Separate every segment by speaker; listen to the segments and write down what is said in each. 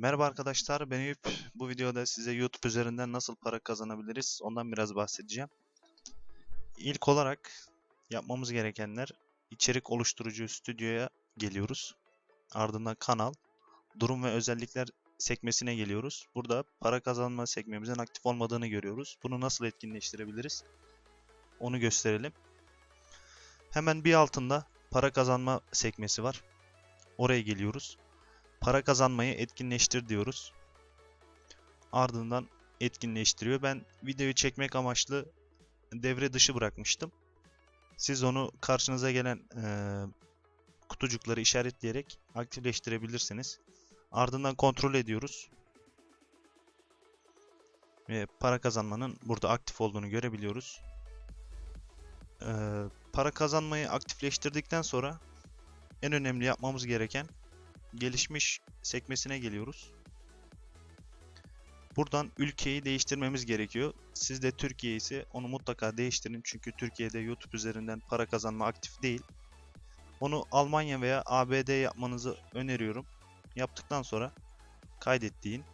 Speaker 1: Merhaba arkadaşlar, ben Eyüp. Bu videoda size YouTube üzerinden nasıl para kazanabiliriz ondan biraz bahsedeceğim. İlk olarak yapmamız gerekenler içerik oluşturucu stüdyoya geliyoruz. Ardından kanal, durum ve özellikler sekmesine geliyoruz. Burada para kazanma sekmemizin aktif olmadığını görüyoruz. Bunu nasıl etkinleştirebiliriz? Onu gösterelim. Hemen bir altında para kazanma sekmesi var. Oraya geliyoruz. Para kazanmayı etkinleştir diyoruz. Ardından etkinleştiriyor. Ben videoyu çekmek amaçlı devre dışı bırakmıştım. Siz onu karşınıza gelen eee, kutucukları işaretleyerek aktifleştirebilirsiniz. Ardından kontrol ediyoruz. Ve para kazanmanın burada aktif olduğunu görebiliyoruz. Eee, para kazanmayı aktifleştirdikten sonra en önemli yapmamız gereken gelişmiş sekmesine geliyoruz. Buradan ülkeyi değiştirmemiz gerekiyor. Siz de Türkiye ise onu mutlaka değiştirin. Çünkü Türkiye'de YouTube üzerinden para kazanma aktif değil. Onu Almanya veya ABD yapmanızı öneriyorum. Yaptıktan sonra kaydet deyin.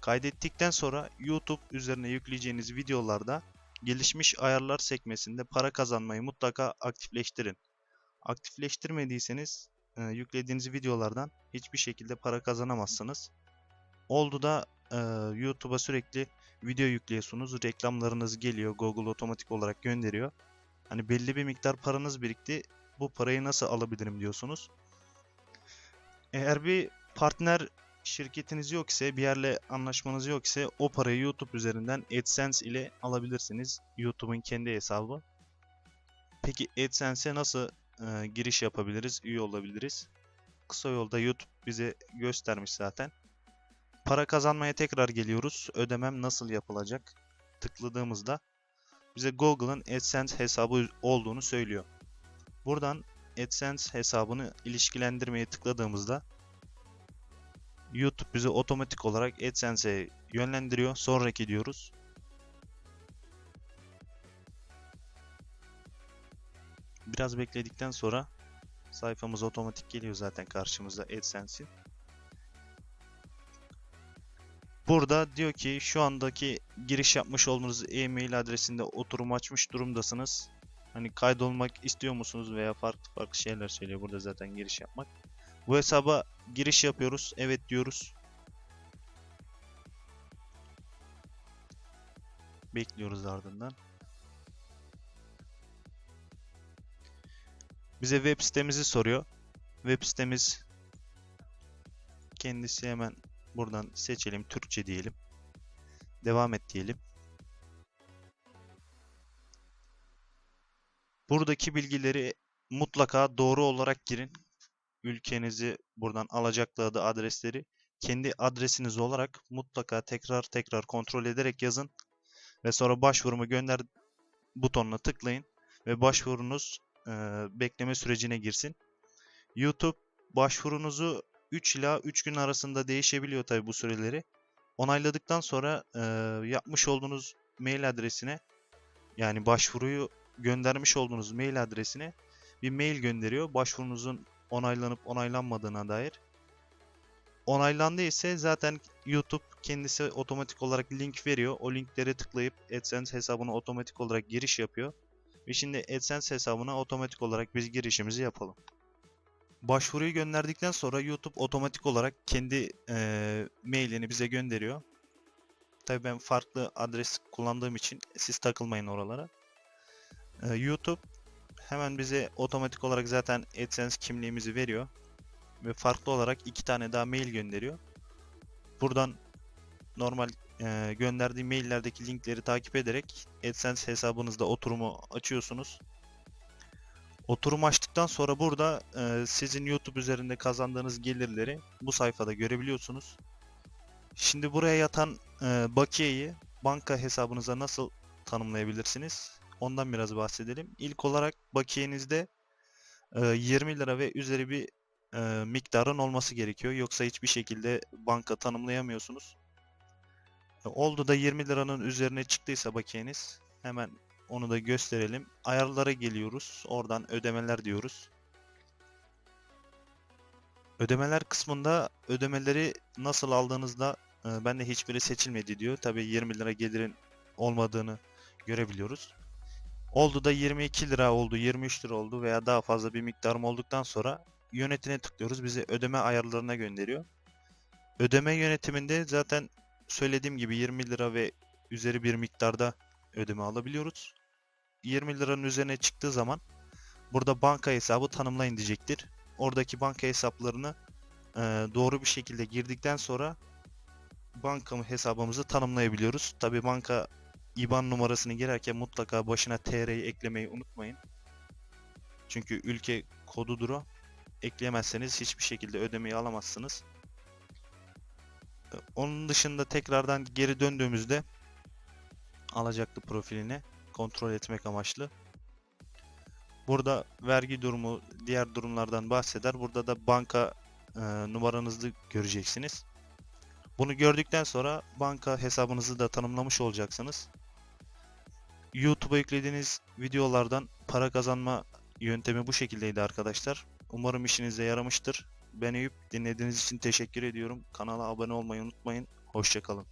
Speaker 1: Kaydettikten sonra YouTube üzerine yükleyeceğiniz videolarda gelişmiş ayarlar sekmesinde para kazanmayı mutlaka aktifleştirin. Aktifleştirmediyseniz e, yüklediğiniz videolardan hiçbir şekilde para kazanamazsınız. Oldu da e, YouTube'a sürekli video yüklüyorsunuz. Reklamlarınız geliyor. Google otomatik olarak gönderiyor. Hani belli bir miktar paranız birikti. Bu parayı nasıl alabilirim diyorsunuz. Eğer bir partner şirketiniz yok ise, bir yerle anlaşmanız yok ise o parayı YouTube üzerinden AdSense ile alabilirsiniz. YouTube'un kendi hesabı. Peki AdSense'e nasıl e, giriş yapabiliriz, üye olabiliriz. Kısa yolda YouTube bize göstermiş zaten. Para kazanmaya tekrar geliyoruz. Ödemem nasıl yapılacak? Tıkladığımızda bize Google'ın AdSense hesabı olduğunu söylüyor. Buradan AdSense hesabını ilişkilendirmeye tıkladığımızda YouTube bizi otomatik olarak AdSense'e yönlendiriyor. Sonraki diyoruz. Biraz bekledikten sonra sayfamız otomatik geliyor zaten karşımıza AdSense'in. Burada diyor ki şu andaki giriş yapmış olduğunuz e-mail adresinde oturum açmış durumdasınız. Hani kaydolmak istiyor musunuz veya farklı farklı şeyler söylüyor burada zaten giriş yapmak. Bu hesaba giriş yapıyoruz. Evet diyoruz. Bekliyoruz ardından. Bize web sitemizi soruyor. Web sitemiz kendisi hemen buradan seçelim. Türkçe diyelim. Devam et diyelim. Buradaki bilgileri mutlaka doğru olarak girin. Ülkenizi buradan alacaklı adı adresleri kendi adresiniz olarak mutlaka tekrar tekrar kontrol ederek yazın ve sonra başvurumu gönder butonuna tıklayın ve başvurunuz e, bekleme sürecine girsin. YouTube başvurunuzu 3 ila 3 gün arasında değişebiliyor tabi bu süreleri. Onayladıktan sonra e, yapmış olduğunuz mail adresine yani başvuruyu göndermiş olduğunuz mail adresine bir mail gönderiyor. Başvurunuzun onaylanıp onaylanmadığına dair. Onaylandı ise zaten YouTube kendisi otomatik olarak link veriyor. O linklere tıklayıp AdSense hesabına otomatik olarak giriş yapıyor. Ve şimdi AdSense hesabına otomatik olarak biz girişimizi yapalım. Başvuruyu gönderdikten sonra YouTube otomatik olarak kendi eee, mailini bize gönderiyor. Tabii ben farklı adres kullandığım için siz takılmayın oralara. Eee, YouTube hemen bize otomatik olarak zaten AdSense kimliğimizi veriyor. Ve farklı olarak iki tane daha mail gönderiyor. Buradan normal eee gönderdiği maillerdeki linkleri takip ederek AdSense hesabınızda oturumu açıyorsunuz. Oturum açtıktan sonra burada eee, sizin YouTube üzerinde kazandığınız gelirleri bu sayfada görebiliyorsunuz. Şimdi buraya yatan eee, bakiyeyi banka hesabınıza nasıl tanımlayabilirsiniz? Ondan biraz bahsedelim. İlk olarak bakiyenizde eee, 20 lira ve üzeri bir eee, miktarın olması gerekiyor. Yoksa hiçbir şekilde banka tanımlayamıyorsunuz. Oldu da 20 liranın üzerine çıktıysa bakiyeniz hemen onu da gösterelim. Ayarlara geliyoruz. Oradan ödemeler diyoruz. Ödemeler kısmında ödemeleri nasıl aldığınızda e, bende hiçbiri seçilmedi diyor. Tabii 20 lira gelirin olmadığını görebiliyoruz. Oldu da 22 lira oldu, 23 lira oldu veya daha fazla bir miktarım olduktan sonra yönetine tıklıyoruz. Bizi ödeme ayarlarına gönderiyor. Ödeme yönetiminde zaten söylediğim gibi 20 lira ve üzeri bir miktarda ödeme alabiliyoruz. 20 liranın üzerine çıktığı zaman burada banka hesabı tanımlayın diyecektir. Oradaki banka hesaplarını e, doğru bir şekilde girdikten sonra banka hesabımızı tanımlayabiliyoruz. Tabi banka IBAN numarasını girerken mutlaka başına TR'yi eklemeyi unutmayın. Çünkü ülke kodudur o. Ekleyemezseniz hiçbir şekilde ödemeyi alamazsınız. Onun dışında tekrardan geri döndüğümüzde alacaklı profilini kontrol etmek amaçlı. Burada vergi durumu, diğer durumlardan bahseder. Burada da banka e, numaranızı göreceksiniz. Bunu gördükten sonra banka hesabınızı da tanımlamış olacaksınız. YouTube'a yüklediğiniz videolardan para kazanma yöntemi bu şekildeydi arkadaşlar. Umarım işinize yaramıştır. Ben Eyüp dinlediğiniz için teşekkür ediyorum. Kanala abone olmayı unutmayın. Hoşçakalın.